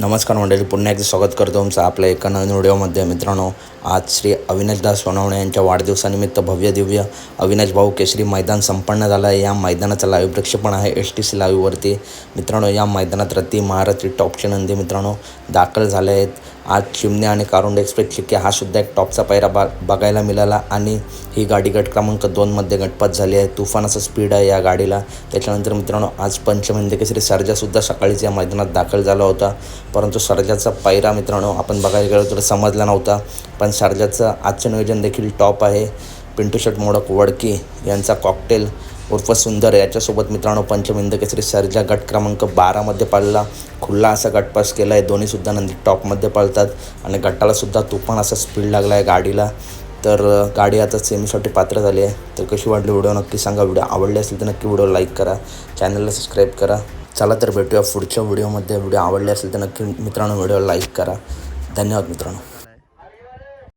नमस्कार मंडळी पुन्हा एकदा स्वागत करतो तुमचं आपल्या एका नवीन व्हिडिओमध्ये. मित्रांनो आज श्री अविनाशदास सोनवणे यांच्या वाढदिवसानिमित्त भव्य दिव्य अविनाश भाऊ केसरी मैदान संपन्न झालं आहे. या मैदानाचं लाईव्ह प्रक्षेपण आहे एस टी सी लाईव्हवरती मित्रांनो या मैदानात रत्ती महारथी टॉपचे नंदी मित्रांनो दाखल झाले आहेत. आज चिमणे आणि कारुंड एक्सप्रेस चिक्के हा सुद्धा एक टॉपचा पायरा बा बघायला मिळाला आणि ही गाडी गट क्रमांक दोनमध्ये गटपात झाली आहे. तुफान स्पीड आहे या गाडीला. त्याच्यानंतर मित्रांनो आज पंचमंदी केसरी सर्जासुद्धा सकाळीच या मैदानात दाखल झाला होता. परंतु सर्जाचा पायरा मित्रांनो आपण बघायला गेलो तर समजला नव्हता. पण सर्जाचं आजचं नियोजन देखील टॉप आहे. पिंटू शर्ट मोडक वडकी यांचा कॉकटेल उर्फ सुंदर याच्यासोबत मित्रांनो पंचमिंद केसरी सर्जा गट क्रमांक बारामध्ये पाळला. खुल्ला असा गटपास केला आहे दोन्हीसुद्धा नंदी टॉपमध्ये पळतात. आणि गटालासुद्धा तुफान असा स्पीड लागला आहे गाडीला. तर गाडी आता सेमीसाठी पात्र झाली आहे. तर कशी वाटली व्हिडिओ नक्की सांगा. व्हिडिओ आवडली असेल तर नक्की व्हिडिओ लाईक करा. चॅनलला सबस्क्राईब करा. चला तर भेटूया पुढच्या व्हिडिओमध्ये व्हिडिओ आवडले असेल तर नक्की मित्रांनो व्हिडिओ लाईक करा. धन्यवाद मित्रांनो.